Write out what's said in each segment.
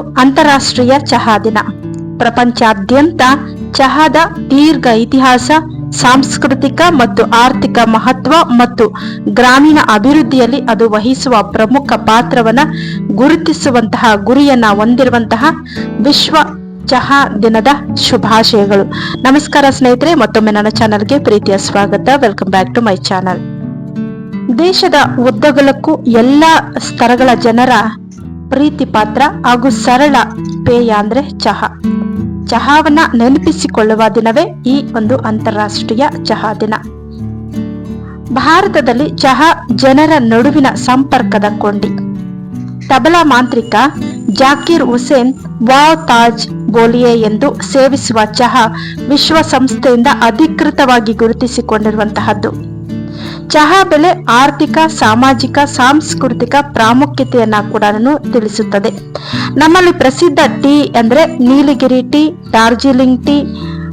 ಅಂತಾರಾಷ್ಟ್ರೀಯ ಚಹಾ ದಿನ. ಪ್ರಪಂಚಾದ್ಯಂತ ಚಹಾದ ದೀರ್ಘ ಇತಿಹಾಸ, ಸಾಂಸ್ಕೃತಿಕ ಮತ್ತು ಆರ್ಥಿಕ ಮಹತ್ವ ಮತ್ತು ಗ್ರಾಮೀಣ ಅಭಿವೃದ್ಧಿಯಲ್ಲಿ ಅದು ವಹಿಸುವ ಪ್ರಮುಖ ಪಾತ್ರವನ್ನ ಗುರುತಿಸುವಂತಹ, ಗುರಿಯನ್ನ ಹೊಂದಿರುವಂತಹ ವಿಶ್ವ ಚಹಾ ದಿನದ ಶುಭಾಶಯಗಳು. ನಮಸ್ಕಾರ ಸ್ನೇಹಿತರೆ, ಮತ್ತೊಮ್ಮೆ ನನ್ನ ಚಾನಲ್ಗೆ ಪ್ರೀತಿಯ ಸ್ವಾಗತ. Welcome back to my channel ದೇಶದ ಉದ್ದಗಲಕ್ಕೂ ಎಲ್ಲ ಸ್ತರಗಳ ಜನರ ಪ್ರೀತಿ ಪಾತ್ರ ಹಾಗೂ ಸರಳ ಪೇಯ ಅಂದ್ರೆ ಚಹಾ. ಚಹಾವನ್ನ ನೆನಪಿಸಿಕೊಳ್ಳುವ ದಿನವೇ ಈ ಒಂದು ಅಂತಾರಾಷ್ಟ್ರೀಯ ಚಹಾ ದಿನ. ಭಾರತದಲ್ಲಿ ಚಹಾ ಜನರ ನಡುವಿನ ಸಂಪರ್ಕದ ಕೊಂಡಿ ತಬಲಾ ಮಾಂತ್ರಿಕ ಜಾಕೀರ್ ಹುಸೇನ್ ವಾವ್ ತಾಜ್ ಬೋಲಿಯೆ ಎಂದು ಸೇವಿಸುವ ಚಹಾ ವಿಶ್ವಸಂಸ್ಥೆಯಿಂದ ಅಧಿಕೃತವಾಗಿ ಗುರುತಿಸಿಕೊಂಡಿರುವಂತಹದ್ದು. ಚಹಾ ಬೆಲೆ ಆರ್ಥಿಕ, ಸಾಮಾಜಿಕ, ಸಾಂಸ್ಕೃತಿಕ ಪ್ರಾಮುಖ್ಯತೆಯನ್ನ ಕೂಡ ತಿಳಿಸುತ್ತದೆ. ನಮ್ಮಲ್ಲಿ ಪ್ರಸಿದ್ಧ ಟೀ ಅಂದ್ರೆ Nilgiri tea, Darjeeling tea,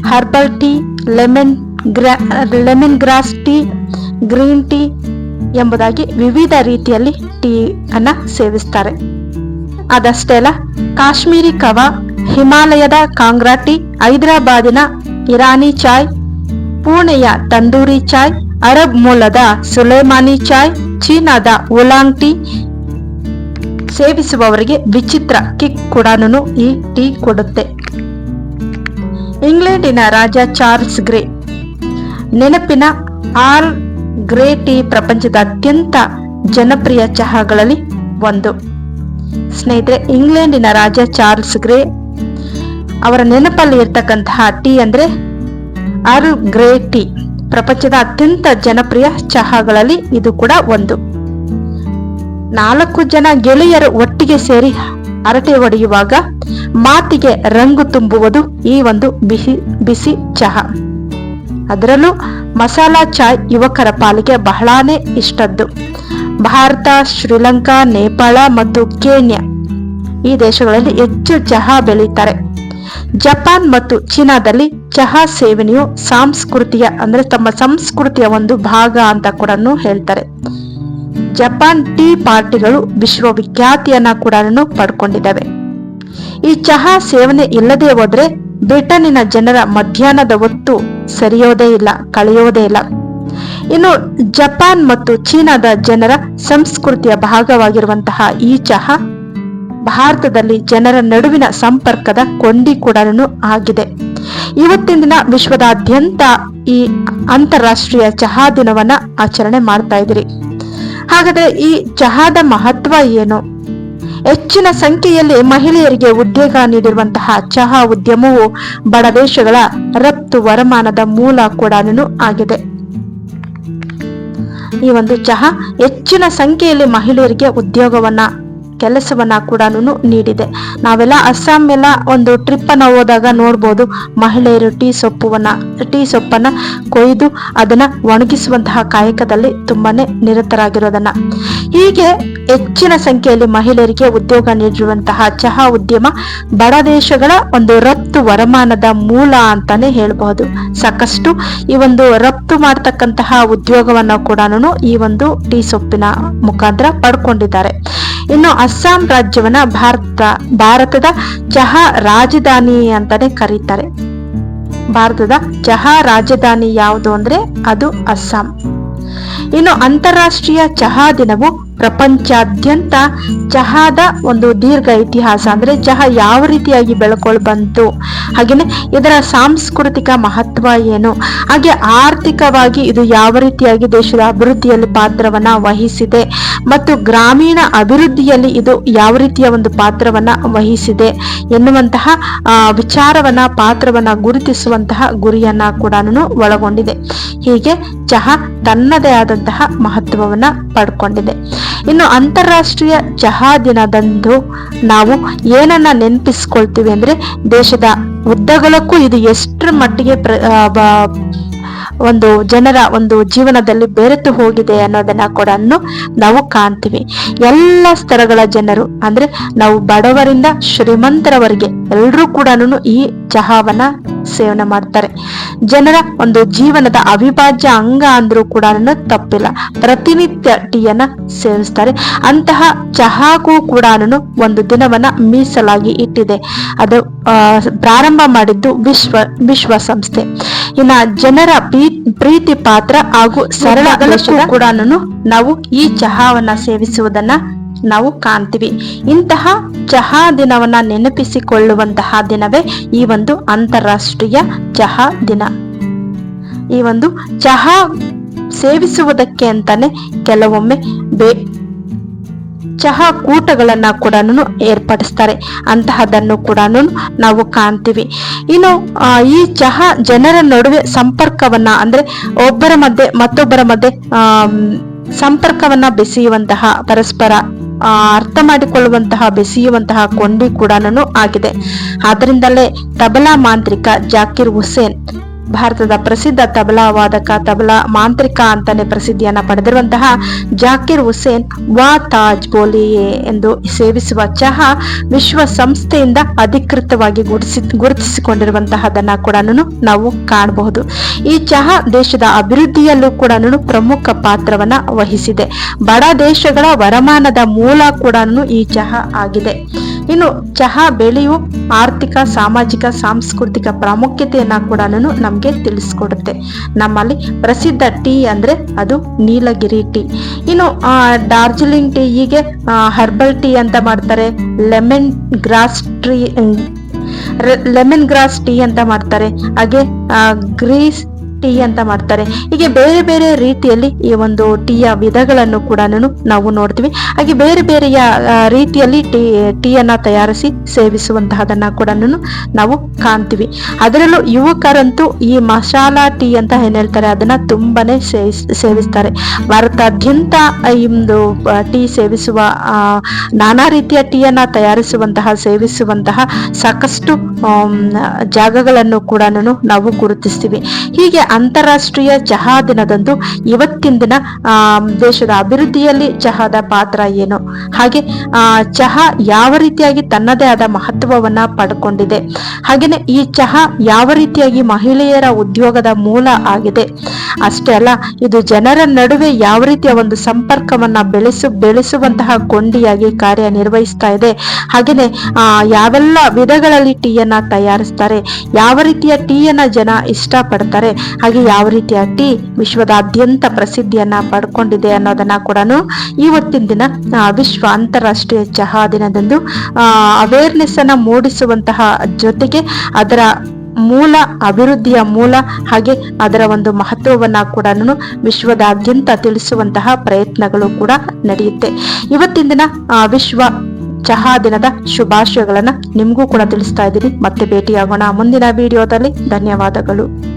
herbal tea, lemon ಗ್ರಾ, lemon grass tea, green tea ಎಂಬುದಾಗಿ ವಿವಿಧ ರೀತಿಯಲ್ಲಿ ಟೀ ಅನ್ನ ಸೇವಿಸ್ತಾರೆ. ಅದಷ್ಟೇ ಅಲ್ಲ ಕಾಶ್ಮೀರಿ ಕವ, ಹಿಮಾಲಯದ ಕಾಂಗ್ರಾ ಟೀ, ಹೈದರಾಬಾದಿನ ಇರಾನಿ ಚಾಯ್, ಪುಣೆಯ ತಂದೂರಿ ಚಾಯ್ ಅರಬ್ ಮೂಲದ ಸುಲೇಮಾನಿ ಚಾಯ್, ಚೀನಾದ ಉಲಾಂಗ್ ಟೀ ಸೇವಿಸುವವರಿಗೆ ವಿಚಿತ್ರ ಕಿಕ್ ಕೂಡ ಈ ಟೀ ಕೊಡುತ್ತೆ. ಇಂಗ್ಲೆಂಡಿನ ರಾಜ ಚಾರ್ಲ್ಸ್ ಗ್ರೇ ನೆನಪಿನ ಆರ್ ಗ್ರೇ ಟೀ ಪ್ರಪಂಚದ ಅತ್ಯಂತ ಜನಪ್ರಿಯ ಚಹಾಗಳಲ್ಲಿ ಒಂದು. ಸ್ನೇಹಿತರೆ, ಇಂಗ್ಲೆಂಡಿನ ರಾಜ ಚಾರ್ಲ್ಸ್ ಗ್ರೇ ಅವರ ನೆನಪಲ್ಲಿ ಇರ್ತಕ್ಕಂತಹ ಟೀ ಅಂದ್ರೆ ಅರ್ಲ್ ಗ್ರೇ ಟೀ. ಪ್ರಪಂಚದ ಅತ್ಯಂತ ಜನಪ್ರಿಯ ಚಹಾಗಳಲ್ಲಿ ಇದು ಕೂಡ ಒಂದು. ನಾಲ್ಕು ಜನ ಗೆಳೆಯರು ಒಟ್ಟಿಗೆ ಸೇರಿ ಹರಟೆ ಹೊಡೆಯುವಾಗ ಮಾತಿಗೆ ರಂಗು ತುಂಬುವುದು ಈ ಒಂದು ಬಿಸಿ ಬಿಸಿ ಚಹಾ. ಅದರಲ್ಲೂ ಮಸಾಲಾ ಚಾಯ್ ಯುವಕರ ಪಾಲಿಗೆ ಬಹಳಾನೇ ಇಷ್ಟದ್ದು. ಭಾರತ, ಶ್ರೀಲಂಕಾ, ನೇಪಾಳ ಮತ್ತು ಕೇನ್ಯಾ ಈ ದೇಶಗಳಲ್ಲಿ ಹೆಚ್ಚು ಚಹಾ ಬೆಳೀತಾರೆ. ಜಪಾನ್ ಮತ್ತು ಚೀನಾದಲ್ಲಿ ಚಹಾ ಸೇವನೆಯು ಸಾಂಸ್ಕೃತಿಯ, ಅಂದ್ರೆ ತಮ್ಮ ಸಂಸ್ಕೃತಿಯ ಒಂದು ಭಾಗ ಅಂತ ಕೂಡ ಹೇಳ್ತಾರೆ. ಜಪಾನ್ ಟೀ ಪಾರ್ಟಿಗಳು ವಿಶ್ವವಿಖ್ಯಾತಿಯನ್ನ ಕೂಡ ಪಡ್ಕೊಂಡಿದ್ದಾವೆ. ಈ ಚಹಾ ಸೇವನೆ ಇಲ್ಲದೆ ಹೋದ್ರೆ ಬ್ರಿಟನ್ನಿನ ಜನರ ಮಧ್ಯಾಹ್ನದ ಹೊತ್ತು ಸರಿಯೋದೇ ಇಲ್ಲ, ಕಳೆಯೋದೇ ಇಲ್ಲ. ಇನ್ನು ಜಪಾನ್ ಮತ್ತು ಚೀನಾದ ಜನರ ಸಂಸ್ಕೃತಿಯ ಭಾಗವಾಗಿರುವಂತಹ ಈ ಚಹಾ ಭಾರತದಲ್ಲಿ ಜನರ ನಡುವಿನ ಸಂಪರ್ಕದ ಕೊಂಡಿ ಕೂಡ ಆಗಿದೆ. ಇವತ್ತಿನ ದಿನ ವಿಶ್ವದಾದ್ಯಂತ ಈ ಅಂತಾರಾಷ್ಟ್ರೀಯ ಚಹಾ ದಿನವನ್ನ ಆಚರಣೆ ಮಾಡ್ತಾ ಇದ್ರಿ ಹಾಗಾದ್ರೆ ಈ ಚಹಾದ ಮಹತ್ವ ಏನು? ಹೆಚ್ಚಿನ ಸಂಖ್ಯೆಯಲ್ಲಿ ಮಹಿಳೆಯರಿಗೆ ಉದ್ಯೋಗ ನೀಡಿರುವಂತಹ ಚಹಾ ಉದ್ಯಮವು ಬಡ ದೇಶಗಳ ರಫ್ತು ವರಮಾನದ ಮೂಲ ಕೂಡ ಆಗಿದೆ. ಈ ಒಂದು ಚಹಾ ಹೆಚ್ಚಿನ ಸಂಖ್ಯೆಯಲ್ಲಿ ಮಹಿಳೆಯರಿಗೆ ಉದ್ಯೋಗವನ್ನ ಕೆಲಸವನ್ನ ಕೂಡ ನೀಡಿದೆ. ನಾವೆಲ್ಲ ಅಸ್ಸಾಂ ಎಲ್ಲ ಒಂದು ಟ್ರಿಪ್ ಅನ್ನ ಹೋದಾಗ ನೋಡ್ಬೋದು. ಮಹಿಳೆಯರು ಟೀ ಸೊಪ್ಪುವನ್ನ, ಟೀ ಸೊಪ್ಪನ್ನ ಕೊಯ್ದು ಅದನ್ನ ಒಣಗಿಸುವಂತಹ ಕಾಯಕದಲ್ಲಿ ತುಂಬಾನೇ ನಿರತರಾಗಿರೋದನ್ನ. ಹೀಗೆ ಹೆಚ್ಚಿನ ಸಂಖ್ಯೆಯಲ್ಲಿ ಮಹಿಳೆಯರಿಗೆ ಉದ್ಯೋಗ ನೀಡಿರುವಂತಹ ಚಹಾ ಉದ್ಯಮ ಬಡ ದೇಶಗಳ ಒಂದು ರಫ್ತು ವರಮಾನದ ಮೂಲ ಅಂತಾನೆ ಹೇಳ್ಬಹುದು. ಸಾಕಷ್ಟು ಈ ಒಂದು ರಫ್ತು ಮಾಡ್ತಕ್ಕಂತಹ ಉದ್ಯೋಗವನ್ನ ಕೂಡ ಈ ಒಂದು ಟೀ ಸೊಪ್ಪಿನ ಮುಖಾಂತರ ಪಡ್ಕೊಂಡಿದ್ದಾರೆ. ಇನ್ನು ಅಸ್ಸಾಂ ರಾಜ್ಯವನ್ನ ಭಾರತ, ಭಾರತದ ಚಹಾ ರಾಜಧಾನಿ ಅಂತಾನೆ ಕರೀತಾರೆ. ಭಾರತದ ಚಹಾ ರಾಜಧಾನಿ ಯಾವುದು ಅಂದ್ರೆ ಅದು ಅಸ್ಸಾಂ. ಇನ್ನು ಅಂತಾರಾಷ್ಟ್ರೀಯ ಚಹಾ ದಿನವು ಪ್ರಪಂಚಾದ್ಯಂತ ಚಹಾದ ಒಂದು ದೀರ್ಘ ಇತಿಹಾಸ ಅಂದ್ರೆ ಚಹಾ ಯಾವ ರೀತಿಯಾಗಿ ಬೆಳ್ಕೊಳ್ ಬಂತು. ಹಾಗೇನೆ ಇದರ ಸಾಂಸ್ಕೃತಿಕ ಮಹತ್ವ ಏನು, ಹಾಗೆ ಆರ್ಥಿಕವಾಗಿ ಇದು ಯಾವ ರೀತಿಯಾಗಿ ದೇಶದ ಅಭಿವೃದ್ಧಿಯಲ್ಲಿ ಪಾತ್ರವನ್ನ ವಹಿಸಿದೆ, ಮತ್ತು ಗ್ರಾಮೀಣ ಅಭಿವೃದ್ಧಿಯಲ್ಲಿ ಇದು ಯಾವ ರೀತಿಯ ಒಂದು ಪಾತ್ರವನ್ನ ವಹಿಸಿದೆ ಎನ್ನುವಂತಹ ವಿಚಾರವನ್ನ, ಪಾತ್ರವನ್ನ ಗುರುತಿಸುವಂತಹ ಗುರಿಯನ್ನ ಕೂಡ ಒಳಗೊಂಡಿದೆ. ಹೀಗೆ ಚಹಾ ತನ್ನದೇ ಆದಂತಹ ಮಹತ್ವವನ್ನ ಪಡ್ಕೊಂಡಿದೆ. ಇನ್ನು ಅಂತಾರಾಷ್ಟ್ರೀಯ ಚಹಾ ದಿನದಂದು ನಾವು ಏನನ್ನ ನೆನಪಿಸ್ಕೊಳ್ತೀವಿ ಅಂದ್ರೆ ದೇಶದ ಉದ್ದಗಲಕ್ಕೂ ಇದು ಎಷ್ಟರ ಮಟ್ಟಿಗೆ ಪ್ರ ಒಂದು ಜನರ ಒಂದು ಜೀವನದಲ್ಲಿ ಬೆರೆತು ಹೋಗಿದೆ ಅನ್ನೋದನ್ನ ಕೂಡ ನಾವು ಕಾಣ್ತೀವಿ. ಎಲ್ಲ ಸ್ತರಗಳ ಜನರು ಅಂದ್ರೆ ನಾವು ಬಡವರಿಂದ ಶ್ರೀಮಂತರವರೆಗೆ ಎಲ್ಲರೂ ಕೂಡ ಈ ಚಹಾವನ್ನ ಸೇವನೆ ಮಾಡ್ತಾರೆ. ಜನರ ಒಂದು ಜೀವನದ ಅವಿಭಾಜ್ಯ ಅಂಗ ಅಂದ್ರೂ ಕೂಡ ತಪ್ಪಿಲ್ಲ. ಪ್ರತಿನಿತ್ಯ ಟೀಯನ್ನ ಸೇವಿಸ್ತಾರೆ. ಅಂತಹ ಚಹಾಗೂ ಕೂಡ ಒಂದು ದಿನವನ್ನ ಮೀಸಲಾಗಿ ಇಟ್ಟಿದೆ. ಅದು ಆ, ಪ್ರಾರಂಭ ಮಾಡಿದ್ದು ವಿಶ್ವ ವಿಶ್ವಸಂಸ್ಥೆ. ಇನ್ನ ಜನರ ಪ್ರೀ- ಪ್ರೀತಿ ಪಾತ್ರ ಹಾಗೂ ಸರಳ ಕೂಡ ನಾವು ಈ ಚಹಾವನ್ನ ಸೇವಿಸುವುದನ್ನ ನಾವು ಕಾಣ್ತೀವಿ. ಇಂತಹ ಚಹಾ ದಿನವನ್ನ ನೆನಪಿಸಿಕೊಳ್ಳುವಂತಹ ದಿನವೇ ಈ ಒಂದು ಅಂತಾರಾಷ್ಟ್ರೀಯ ಚಹಾ ದಿನ. ಈ ಒಂದು ಚಹಾ ಸೇವಿಸುವುದಕ್ಕೆ ಅಂತಾನೆ ಕೆಲವೊಮ್ಮೆ ಬೇ ಚಹಾ ಕೂಟಗಳನ್ನ ಕೂಡ ಏರ್ಪಡಿಸ್ತಾರೆ. ಅಂತಹದನ್ನು ಕೂಡ ನಾವು ಕಾಣ್ತೀವಿ. ಇನ್ನು ಈ ಚಹಾ ಜನರ ನಡುವೆ ಸಂಪರ್ಕವನ್ನ ಅಂದ್ರೆ ಒಬ್ಬರ ಮಧ್ಯೆ ಮತ್ತೊಬ್ಬರ ಮಧ್ಯೆ ಸಂಪರ್ಕವನ್ನ ಬೆಸೆಯುವಂತಹ ಪರಸ್ಪರ ಅರ್ಥ ಮಾಡಿಕೊಳ್ಳುವಂತಹ ಬೆಸೆಯುವಂತಹ ಕೊಂಡಿ ಕೂಡ ಆಗಿದೆ. ಆದ್ದರಿಂದಲೇ ತಬಲಾ ಮಾಂತ್ರಿಕ ಜಾಕಿರ್ ಹುಸೇನ್ ಭಾರತದ ಪ್ರಸಿದ್ಧ ತಬಲಾ ವಾದಕ ತಬಲಾ ಮಾಂತ್ರಿಕ ಅಂತಾನೆ ಪ್ರಸಿದ್ಧಿಯನ್ನ ಪಡೆದಿರುವಂತಹ ಜಾಕಿರ್ ಹುಸೇನ್ ವಾ ತಾಜ್ ಬೋಲಿಯೇ ಎಂದು ಸೇವಿಸುವ ಚಹಾ ವಿಶ್ವಸಂಸ್ಥೆಯಿಂದ ಅಧಿಕೃತವಾಗಿ ಗುರುತಿಸಿ ಗುರುತಿಸಿಕೊಂಡಿರುವಂತಹದನ್ನ ಕೂಡ ನಾವು ಕಾಣಬಹುದು. ಈ ಚಹಾ ದೇಶದ ಅಭಿವೃದ್ಧಿಯಲ್ಲೂ ಕೂಡ ಪ್ರಮುಖ ಪಾತ್ರವನ್ನ ವಹಿಸಿದೆ. ಬಡ ದೇಶಗಳ ವರಮಾನದ ಮೂಲ ಕೂಡ ಈ ಚಹಾ ಆಗಿದೆ. ಇನ್ನು ಚಹಾ ಬೆಳೆಯು ಆರ್ಥಿಕ, ಸಾಮಾಜಿಕ, ಸಾಂಸ್ಕೃತಿಕ ಪ್ರಾಮುಖ್ಯತೆಯನ್ನ ಕೂಡ ನಮಗೆ ತಿಳಿಸ್ಕೊಡುತ್ತೆ. ನಮ್ಮಲ್ಲಿ ಪ್ರಸಿದ್ಧ ಟೀ ಅಂದ್ರೆ ಅದು ನೀಲಗಿರಿ ಟೀ. ಇನ್ನು ಡಾರ್ಜಿಲಿಂಗ್ ಟೀ ಹೀಗೆ ಹರ್ಬಲ್ ಟೀ ಅಂತ ಮಾಡ್ತಾರೆ, lemon grass tree, lemon grass tea ಅಂತ ಮಾಡ್ತಾರೆ, ಹಾಗೆ ಗ್ರೀಸ್ ಟೀ ಅಂತ ಮಾಡ್ತಾರೆ. ಹೀಗೆ ಬೇರೆ ಬೇರೆ ರೀತಿಯಲ್ಲಿ ಈ ಒಂದು ಟೀಯ ವಿಧಗಳನ್ನು ಕೂಡ ನಾವು ನೋಡ್ತೀವಿ. ಹಾಗೆ ಬೇರೆ ಬೇರೆಯ ರೀತಿಯಲ್ಲಿ ಟೀ, ಟೀಯನ್ನ ತಯಾರಿಸಿ ಸೇವಿಸುವಂತಹದನ್ನ ಕೂಡ ನಾವು ಕಾಣ್ತೀವಿ. ಅದರಲ್ಲೂ ಯುವಕರಂತೂ ಈ ಮಸಾಲಾ ಟೀ ಅಂತ ಏನ್ ಹೇಳ್ತಾರೆ, ಅದನ್ನ ತುಂಬಾನೇ ಸೇವಿಸ್- ಸೇವಿಸ್ತಾರೆ. ಭಾರತಾದ್ಯಂತ ಈ ಒಂದು ಟೀ ಸೇವಿಸುವ ನಾನಾ ರೀತಿಯ ಟೀಯನ್ನ ತಯಾರಿಸುವಂತಹ, ಸೇವಿಸುವಂತಹ ಸಾಕಷ್ಟು ಜಾಗಗಳನ್ನು ಕೂಡ ನಾವು ಗುರುತಿಸ್ತೀವಿ. ಹೀಗೆ ಅಂತಾರಾಷ್ಟ್ರೀಯ ಚಹಾ ದಿನದಂದು ಇವತ್ತಿನ ದಿನ ದೇಶದ ಅಭಿವೃದ್ಧಿಯಲ್ಲಿ ಚಹಾದ ಪಾತ್ರ ಏನು? ಹಾಗೆ ಚಹಾ ಯಾವ ರೀತಿಯಾಗಿ ತನ್ನದೇ ಆದ ಮಹತ್ವವನ್ನ ಪಡ್ಕೊಂಡಿದೆ? ಹಾಗೇನೆ ಈ ಚಹಾ ಯಾವ ರೀತಿಯಾಗಿ ಮಹಿಳೆಯರ ಉದ್ಯೋಗದ ಮೂಲ ಆಗಿದೆ? ಅಷ್ಟೇ ಅಲ್ಲ, ಇದು ಜನರ ನಡುವೆ ಯಾವ ರೀತಿಯ ಒಂದು ಸಂಪರ್ಕವನ್ನ ಬೆಳೆಸು, ಬೆಳೆಸುವಂತಹ ಕೊಂಡಿಯಾಗಿ ಕಾರ್ಯನಿರ್ವಹಿಸ್ತಾ ಇದೆ? ಹಾಗೇನೆ, ಆ, ಯಾವೆಲ್ಲ ವಿಧಗಳಲ್ಲಿ ಟೀಯನ್ನ ತಯಾರಿಸ್ತಾರೆ? ಯಾವ ರೀತಿಯ ಟೀಯನ್ನ ಜನ ಇಷ್ಟಪಡ್ತಾರೆ? ಹಾಗೆ ಯಾವ ರೀತಿಯ ಟೀ ವಿಶ್ವದಾದ್ಯಂತ ಪ್ರಸಿದ್ಧಿಯನ್ನ ಪಡ್ಕೊಂಡಿದೆ ಅನ್ನೋದನ್ನ ಕೂಡ ಇವತ್ತಿನ ದಿನ ವಿಶ್ವ ಅಂತಾರಾಷ್ಟ್ರೀಯ ಚಹಾ ದಿನದಂದು ಅವೇರ್ನೆಸ್ ಅನ್ನ ಮೂಡಿಸುವಂತಹ ಜೊತೆಗೆ ಅದರ ಮೂಲ, ಅಭಿವೃದ್ಧಿಯ ಮೂಲ ಹಾಗೆ ಅದರ ಒಂದು ಮಹತ್ವವನ್ನ ಕೂಡ ವಿಶ್ವದಾದ್ಯಂತ ತಿಳಿಸುವಂತಹ ಪ್ರಯತ್ನಗಳು ಕೂಡ ನಡೆಯುತ್ತೆ. ಇವತ್ತಿನ ದಿನ ವಿಶ್ವ ಚಹಾ ದಿನದ ಶುಭಾಶಯಗಳನ್ನ ನಿಮಗೂ ಕೂಡ ತಿಳಿಸ್ತಾ ಇದ್ದೀನಿ. ಮತ್ತೆ ಭೇಟಿಯಾಗೋಣ ಮುಂದಿನ ವಿಡಿಯೋದಲ್ಲಿ ಧನ್ಯವಾದಗಳು.